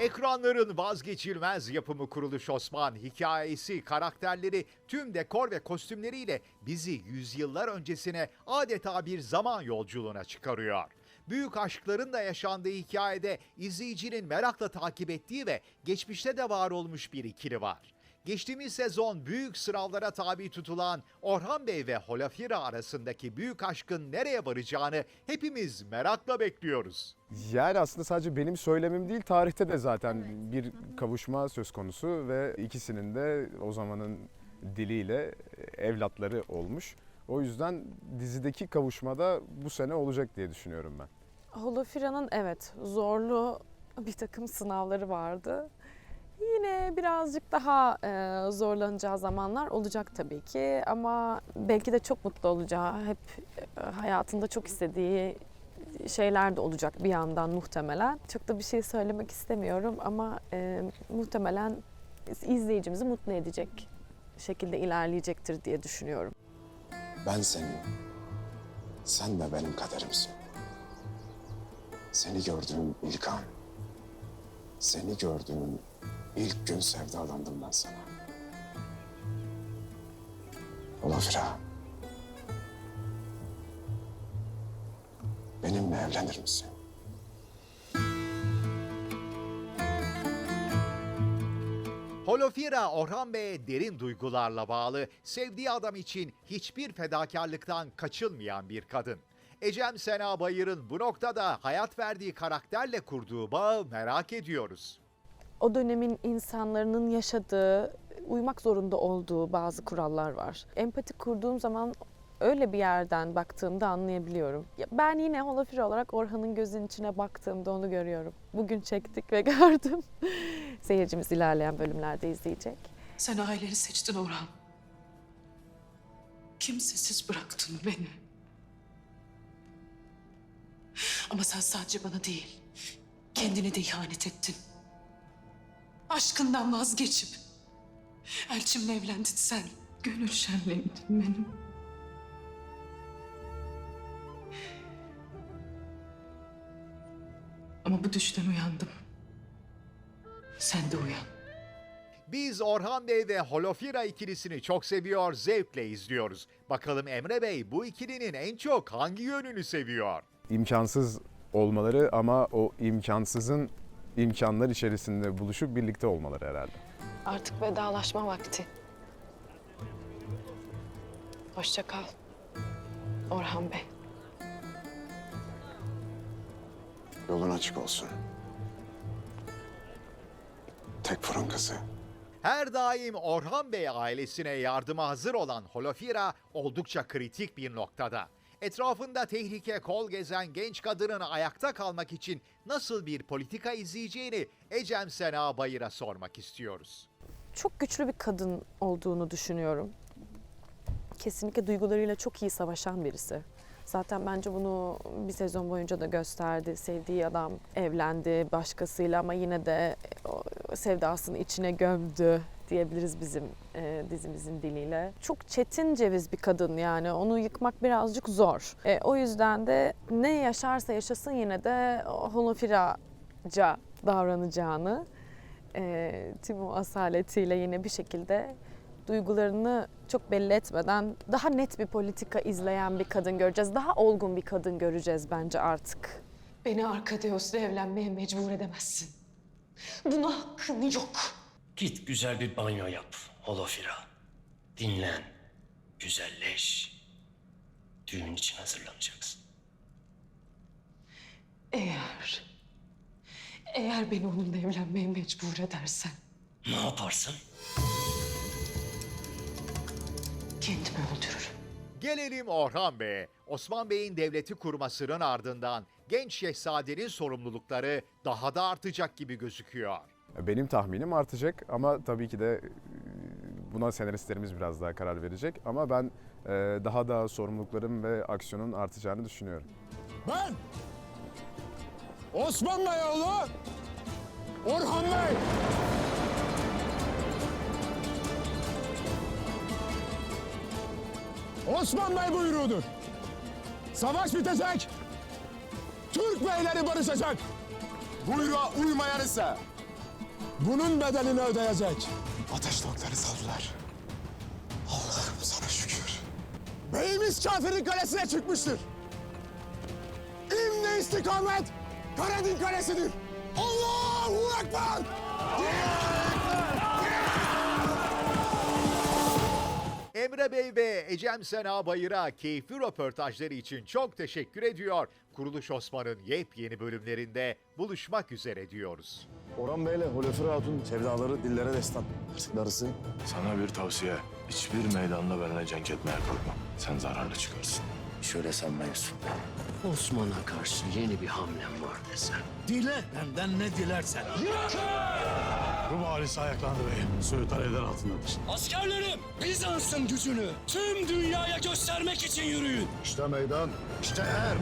Ekranların vazgeçilmez yapımı Kuruluş Osman hikayesi, karakterleri, tüm dekor ve kostümleriyle bizi yüzyıllar öncesine adeta bir zaman yolculuğuna çıkarıyor. Büyük aşkların da yaşandığı hikayede izleyicinin merakla takip ettiği ve geçmişte de var olmuş bir ikili var. Geçtiğimiz sezon büyük sınavlara tabi tutulan Orhan Bey ve Holafira arasındaki büyük aşkın nereye varacağını hepimiz merakla bekliyoruz. Yani aslında sadece benim söylemim değil, tarihte de zaten bir kavuşma söz konusu ve ikisinin de o zamanın diliyle evlatları olmuş. O yüzden dizideki kavuşmada bu sene olacak diye düşünüyorum ben. Holofira'nın evet zorlu bir takım sınavları vardı. Yine birazcık daha e, zorlanacağı zamanlar olacak tabii ki ama belki de çok mutlu olacağı, hep e, hayatında çok istediği şeyler de olacak bir yandan muhtemelen. Çok da bir şey söylemek istemiyorum ama e, muhtemelen izleyicimizi mutlu edecek şekilde ilerleyecektir diye düşünüyorum. Ben senin, sen de benim kaderimsin. Seni gördüğüm ilk an, seni gördüğüm ilk gün sevdalandım ben sana. Olafira. Benimle evlenir misin? Holofira Orhan Bey'e derin duygularla bağlı, sevdiği adam için hiçbir fedakarlıktan kaçınmayan bir kadın. Ecem Sena Bayır'ın bu noktada hayat verdiği karakterle kurduğu bağı merak ediyoruz. O dönemin insanların yaşadığı, uymak zorunda olduğu bazı kurallar var. Empati kurduğum zaman öyle bir yerden baktığımda anlayabiliyorum. Ya Ben yine Holofir olarak Orhan'ın gözünün içine baktığımda onu görüyorum. Bugün çektik ve gördüm. Seyircimiz ilerleyen bölümlerde izleyecek. Sen aileni seçtin Orhan. Kimsesiz bıraktın beni. Ama sen sadece bana değil, kendine de ihanet ettin. Aşkından vazgeçip Elçimle evlendin sen. Gönül şenliğimdin benim. Ama bu düşten uyandım. Sen de uyan. Biz Orhan Bey ve Holofira ikilisini çok seviyor, zevkle izliyoruz. Bakalım Emre Bey bu ikilinin en çok hangi yönünü seviyor? İmkansız olmaları ama o imkansızın imkanlar içerisinde buluşup birlikte olmaları herhalde. Artık vedalaşma vakti. Hoşça kal. Orhan Bey. Yolun açık olsun. Tek fırın kızı. Her daim Orhan Bey ailesine yardıma hazır olan Holofira oldukça kritik bir noktada. Etrafında tehlike kol gezen genç kadının ayakta kalmak için nasıl bir politika izleyeceğini Ecem Sena Bayır'a sormak istiyoruz. çok güçlü bir kadın olduğunu düşünüyorum. Kesinlikle duygularıyla çok iyi savaşan birisi. Zaten bence bunu bir sezon boyunca da gösterdi. Sevdiği adam evlendi başkasıyla ama yine de sevdasını içine gömdü diyebiliriz bizim e, dizimizin diliyle. Çok çetin ceviz bir kadın yani onu yıkmak birazcık zor. E, o yüzden de ne yaşarsa yaşasın yine de holofiraca davranacağını e, tüm o asaletiyle yine bir şekilde duygularını çok belli etmeden daha net bir politika izleyen bir kadın göreceğiz. Daha olgun bir kadın göreceğiz bence artık. Beni Arkadeos'la evlenmeye mecbur edemezsin. Buna hakkın yok. Git güzel bir banyo yap Holofira. Dinlen. Güzelleş. Düğün için hazırlanacaksın. Eğer... Eğer beni onunla evlenmeye mecbur edersen Ne yaparsın? kendimi öldürürüm. Gelelim Orhan Bey'e. Osman Bey'in devleti kurmasının ardından genç şehzadenin sorumlulukları daha da artacak gibi gözüküyor. Benim tahminim artacak ama tabii ki de e, buna senaristlerimiz biraz daha karar verecek. Ama ben e, daha da sorumlulukların ve aksiyonun artacağını düşünüyorum. Ben Osman Beyoğlu Orhan Bey. Osman Bey buyruğudur. Savaş bitecek. Türk beyleri barışacak. Buyruğa uymayan ise bunun bedelini ödeyecek. Ateş tankları saldılar. Allah'ım sana şükür. Beyimiz kafirin kalesine çıkmıştır. İmle istikamet Karadin kalesidir. Allahu Ekber! Emre Bey ve Ecem Sena Bayır'a keyifli röportajları için çok teşekkür ediyor. Kuruluş Osman'ın yepyeni bölümlerinde buluşmak üzere diyoruz. Orhan Bey'le Holofir Hatun sevdaları dillere destan. Artık darısı Sana bir tavsiye. Hiçbir meydanda benimle cenk etmeye korkma. Sen zararlı çıkarsın. Şöyle sanma Yusuf. Osman'a karşı yeni bir hamlem var desen. Dile benden ne dilersen. Rum ailesi ayaklandı beyim. Söğütler eder altındadır. Askerlerim Bizans'ın gücünü tüm dünyaya göstermek için yürüyün. işte meydan, işte er.